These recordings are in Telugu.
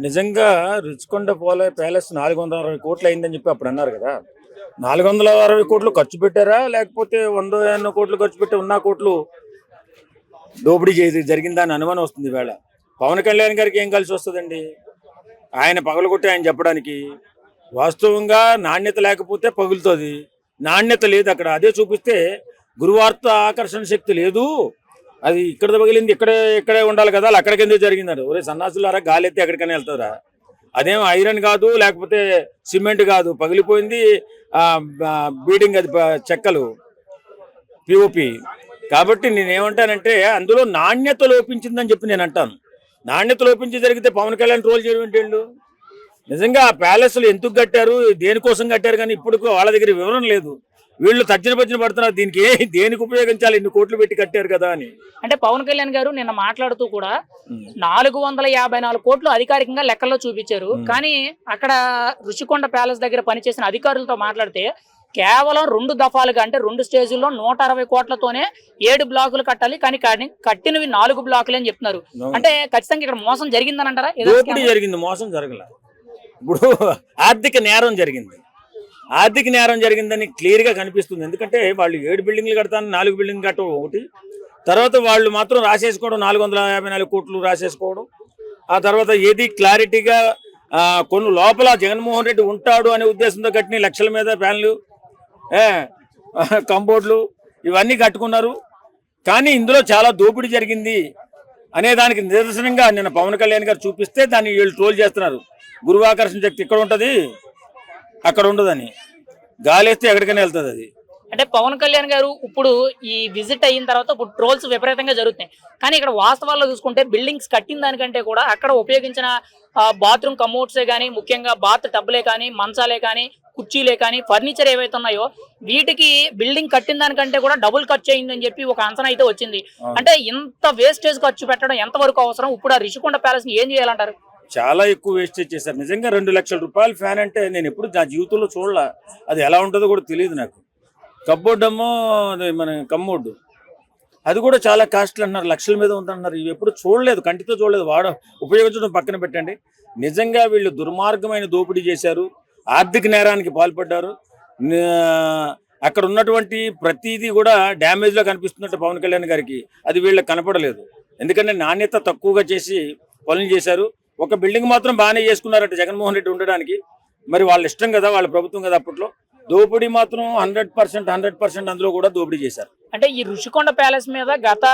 నిజంగా రుచికొండ పోలే ప్యాలెస్ నాలుగు వందల అరవై కోట్లు అయిందని చెప్పి అప్పుడు అన్నారు కదా. నాలుగు వందల అరవై కోట్లు ఖర్చు పెట్టారా? లేకపోతే వంద ఎన్నో కోట్లు ఖర్చు పెట్టి ఉన్న కోట్లు దోపిడీ చేసి జరిగిందా అని అనుమానం వస్తుంది వేళ పవన్ కళ్యాణ్ గారికి ఏం కలిసి వస్తుందండి? ఆయన పగలగొట్టి ఆయన చెప్పడానికి వాస్తవంగా నాణ్యత లేకపోతే పగులుతుంది. నాణ్యత లేదు అక్కడ. అదే చూపిస్తే గురువార్త ఆకర్షణ శక్తి లేదు. అది ఇక్కడ పగిలింది ఇక్కడే ఇక్కడే ఉండాలి కదా అలా అక్కడికి ఎందుకు జరిగిందని ఒరే సన్నాసులారా గాలి ఎత్తి ఎక్కడికైనా వెళ్తారా? అదేం ఐరన్ కాదు లేకపోతే సిమెంట్ కాదు పగిలిపోయింది బీడింగ్ అది చెక్కలు పిఓపి కాబట్టి నేనేమంటానంటే అందులో నాణ్యత లోపించిందని చెప్పి నేను అంటాను. నాణ్యత లోపించి జరిగితే పవన్ కళ్యాణ్ ట్రోల్ చేయడం నిజంగా ఆ ప్యాలెస్లు ఎందుకు కట్టారు దేనికోసం కట్టారు కానీ ఇప్పుడు వాళ్ళ దగ్గర వివరణ లేదు. వీళ్ళు తర్జన భర్జన పడుతున్నారు. దీనికి ఏ దేనికి ఉపయోగించాలి? ఇన్ని కోట్లు పెట్టి కట్టారు కదా అని. అంటే పవన్ కళ్యాణ్ గారు నిన్న మాట్లాడుతూ కూడా నాలుగు వందల యాభై నాలుగు కోట్లు అధికారికంగా లెక్కల్లో చూపించారు. కానీ అక్కడ రుషికొండ ప్యాలెస్ దగ్గర పనిచేసిన అధికారులతో మాట్లాడితే కేవలం రెండు దఫాలుగా అంటే రెండు స్టేజుల్లో నూట అరవై కోట్లతోనే ఏడు బ్లాకులు కట్టాలి. కానీ కట్టి- కట్టినవి నాలుగు బ్లాకులు అని చెప్తున్నారు. అంటే ఖచ్చితంగా ఇక్కడ మోసం జరిగిందని అంటారా? జరిగింది. మోసం జరగల. ఇప్పుడు ఆర్థిక నేరం జరిగింది. ఆర్థిక నేరం జరిగిందని క్లియర్గా కనిపిస్తుంది. ఎందుకంటే వాళ్ళు ఏడు బిల్డింగ్లు కడతాను నాలుగు బిల్డింగ్ కట్టడం ఒకటి. తర్వాత వాళ్ళు మాత్రం రాసేసుకోవడం నాలుగు వందల యాభై నాలుగు కోట్లు రాసేసుకోవడం. ఆ తర్వాత ఏది క్లారిటీగా కొన్ని లోపల జగన్మోహన్ రెడ్డి ఉంటాడు అనే ఉద్దేశంతో కట్టిన లక్షల మీద ఫ్యాన్లు కంబోర్డ్లు ఇవన్నీ కట్టుకున్నారు. కానీ ఇందులో చాలా దోపిడీ జరిగింది అనే దానికి నిదర్శనంగా నిన్న పవన్ కళ్యాణ్ గారు చూపిస్తే దాన్ని వీళ్ళు ట్రోల్ చేస్తున్నారు. గురువాకర్షణ శక్తి ఇక్కడ ఉంటుంది. అక్కడ ఉండదని. గాలేస్తే ఎక్కడికైనా వెళ్తుంది అది. అంటే పవన్ కళ్యాణ్ గారు ఇప్పుడు ఈ విజిట్ అయిన తర్వాత ఇప్పుడు ట్రోల్స్ విపరీతంగా జరుగుతున్నాయి. కానీ ఇక్కడ వాస్తవాల్లో చూసుకుంటే బిల్డింగ్స్ కట్టిన దానికంటే కూడా అక్కడ ఉపయోగించిన బాత్రూమ్ కమోడ్సే కానీ ముఖ్యంగా బాత్ టబ్లే కానీ మంచాలే కానీ కుర్చీలే కానీ ఫర్నిచర్ ఏవైతే ఉన్నాయో వీటికి బిల్డింగ్ కట్టిన దానికంటే కూడా డబుల్ ఖర్చు అయిందని చెప్పి ఒక అంచనా అయితే వచ్చింది. అంటే ఇంత వేస్టేజ్ ఖర్చు పెట్టడం ఎంతవరకు అవసరం? ఇప్పుడు ఆ రిషికొండ ప్యాలెస్ని ఏం చేయాలంటారు? చాలా ఎక్కువ వేస్టేజ్ చేశారు. నిజంగా రెండు లక్షల రూపాయల ఫ్యాన్ అంటే నేను ఎప్పుడు నా జీవితంలో చూడలే. అది ఎలా ఉంటుందో కూడా తెలియదు నాకు. కబ్బోర్డ్ ఏమో అది మన కమ్మోర్డు. అది కూడా చాలా కాస్ట్లీ అంటున్నారు. లక్షల మీద ఉందంటున్నారు ఇవి ఎప్పుడు చూడలేదు. కంటితో చూడలేదు. వాడ ఉపయోగించడం పక్కన పెట్టండి. నిజంగా వీళ్ళు దుర్మార్గమైన దోపిడీ చేశారు. ఆర్థిక నేరానికి పాల్పడ్డారు. అక్కడ ఉన్నటువంటి ప్రతిదీ కూడా డ్యామేజ్లో కనిపిస్తున్నట్టు పవన్ కళ్యాణ్ గారికి. అది వీళ్ళకి కనపడలేదు. ఎందుకంటే నాణ్యత తక్కువగా చేసి పనులు చేశారు. ఒక బిల్డింగ్ మాత్రం బాగానే చేసుకున్నారట జగన్మోహన్ రెడ్డి ఉండడానికి. మరి వాళ్ళ ఇష్టం కదా వాళ్ళ ప్రభుత్వం కదా అప్పట్లో. దోపిడీ మాత్రం హండ్రెడ్ పర్సెంట్ హండ్రెడ్ పర్సెంట్ అందులో కూడా దోపిడీ చేశారు. అంటే ఈ ఋషికొండ ప్యాలెస్ మీద గత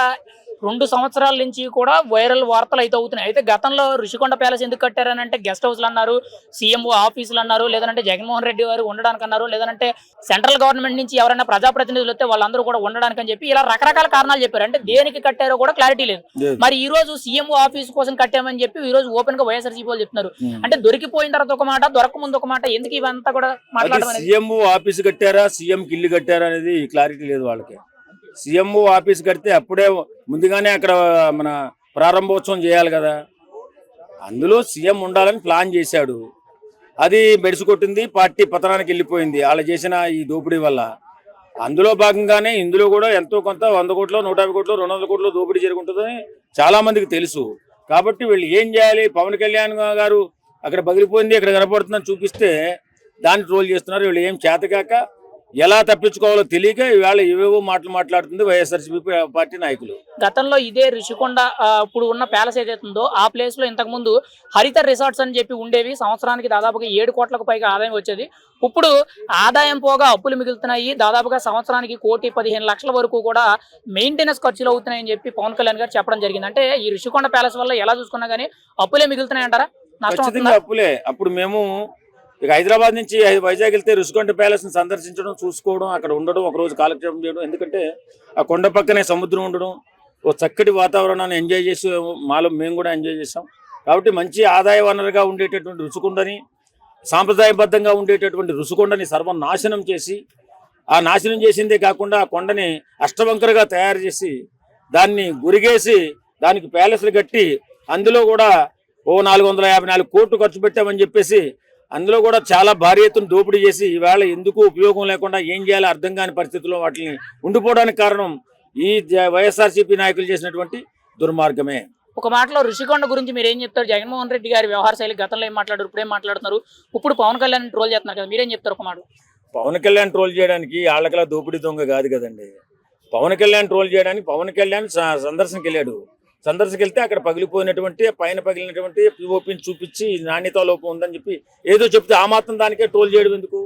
రెండు సంవత్సరాల నుంచి కూడా వైరల్ వార్తలు అయితే అవుతున్నాయి. అయితే గతంలో ఋషికొండ ప్యాలెస్ ఎందుకు కట్టారని అంటే గెస్ట్ హౌస్లు అన్నారు సీఎంఓ ఆఫీసులు అన్నారు లేదంటే జగన్మోహన్ రెడ్డి గారు ఉండడానికి అన్నారు లేదంటే సెంట్రల్ గవర్నమెంట్ నుంచి ఎవరైనా ప్రజాప్రతినిధులు వస్తే వాళ్ళందరూ కూడా ఉండడానికి అని చెప్పి ఇలా రకరకాల కారణాలు చెప్పారు. అంటే దేనికి కట్టారో కూడా క్లారిటీ లేదు. మరి ఈ రోజు సీఎంఓ ఆఫీస్ కోసం కట్టామని చెప్పి ఈ రోజు ఓపెన్గా వైఎస్ఆర్సీపీ వాళ్ళు చెప్తున్నారు. అంటే దొరికిపోయిన తర్వాత ఒక మాట దొరక ముందు ఒక మాట ఎందుకు ఇవంతా కూడా మాట్లాడడం అనేది సీఎం ఆఫీస్ కట్టారా సీఎం ఇల్లు కట్టారా అనేది క్లారిటీ లేదు వాళ్ళకి. సీఎంఓ ఆఫీస్ కడితే అప్పుడే ముందుగానే అక్కడ మన ప్రారంభోత్సవం చేయాలి కదా. అందులో సీఎం ఉండాలని ప్లాన్ చేశాడు. అది బెడిసి కొట్టింది పార్టీ పతనానికి వెళ్ళిపోయింది. వాళ్ళు చేసిన ఈ దోపిడీ వల్ల. అందులో భాగంగానే ఇందులో కూడా ఎంతో కొంత వంద కోట్లు నూట యాభై కోట్లు రెండు వందల కోట్లు దోపిడీ జరుగుతుందని చాలా మందికి తెలుసు. కాబట్టి వీళ్ళు ఏం చేయాలి? పవన్ కళ్యాణ్ గారు అక్కడ పగిలిపోయింది అక్కడ కనపడుతుందని చూపిస్తే దాన్ని ట్రోల్ చేస్తున్నారు. వీళ్ళు ఏం చేతకాక ఎలా తప్పించుకోవాలో తెలియక ఇవాళ ఏవేవో మాటలు మాట్లాడుతుంది వైఎస్ఆర్సీపీ పార్టీ నాయకులు. గతంలో ఇదే ఋషికొండ ఆ, ఇప్పుడు ఉన్న ప్యాలెస్ ఏదైతే ఉందో ఆ ప్లేస్లో ఇంతకు ముందు హరిత రిసార్ట్స్ అని చెప్పి ఉండేవి. సంవత్సరానికి దాదాపుగా ఏడు కోట్లకు పైగా ఆదాయం వచ్చేది. ఇప్పుడు ఆదాయం పోగా అప్పులు మిగులుతున్నాయి. దాదాపుగా సంవత్సరానికి కోటి పదిహేను లక్షల వరకు కూడా మెయింటెనెన్స్ ఖర్చులు అవుతున్నాయని చెప్పి పవన్ కళ్యాణ్ గారు చెప్పడం జరిగింది. అంటే ఈ ఋషికొండ ప్యాలెస్ వల్ల ఎలా చూసుకున్నా గానీ అప్పులే మిగులుతున్నాయి అంటారా? అప్పులే. అప్పుడు మేము ఇక హైదరాబాద్ నుంచి వైజాగ్ వెళ్తే రుషికొండ ప్యాలెస్ని సందర్శించడం చూసుకోవడం అక్కడ ఉండడం ఒక రోజు కాలక్షేపం చేయడం. ఎందుకంటే ఆ కొండ పక్కనే సముద్రం ఉండడం ఓ చక్కటి వాతావరణాన్ని ఎంజాయ్ చేసి మాలో మేము కూడా ఎంజాయ్ చేసాం కాబట్టి మంచి ఆదాయ వనరుగా ఉండేటటువంటి రుచికొండని సాంప్రదాయబద్ధంగా ఉండేటటువంటి రుచికొండని సర్వనాశనం చేసి ఆ నాశనం చేసిందే కాకుండా ఆ కొండని అష్టవంకరగా తయారు చేసి దాన్ని గురిగేసి దానికి ప్యాలెస్లు కట్టి అందులో కూడా ఓ నాలుగు వందల యాభై నాలుగు కోట్లు ఖర్చు పెట్టామని చెప్పేసి అందులో కూడా చాలా భారీ ఎత్తున దోపిడీ చేసి ఈవేళ ఎందుకు ఉపయోగం లేకుండా ఏం చేయాలో అర్థం కాని పరిస్థితుల్లో వాటిని ఉండిపోవడానికి కారణం ఈ వైఎస్ఆర్సీపీ నాయకులు చేసినటువంటి దుర్మార్గమే. ఒక మాటలో ఋషికొండ గురించి మీరు ఏం చెప్తారు? జగన్మోహన్ రెడ్డి గారి వ్యవహార శైలి గతంలో ఏం మాట్లాడారు? ఇప్పుడు ఏం మాట్లాడుతున్నారు? ఇప్పుడు పవన్ కళ్యాణ్ ట్రోల్ చేస్తున్నారు కదా మీరేం చెప్తారు ఒక మాట పవన్ కళ్యాణ్ ట్రోల్ చేయడానికి వాళ్ళకలా దోపిడీ దొంగ కాదు కదండి. పవన్ కళ్యాణ్ ట్రోల్ చేయడానికి పవన్ కళ్యాణ్ సందర్శనకి వెళ్ళాడు సందర్శకెళ్తే అక్కడ పగిలిపోయినటువంటి పైన పగిలినటువంటి పిఓపిని చూపించి నాణ్యత లోపం ఉందని చెప్పి ఏదో చెప్తే ఆ మాత్రం దానికే ట్రోల్ చేయడం ఎందుకు?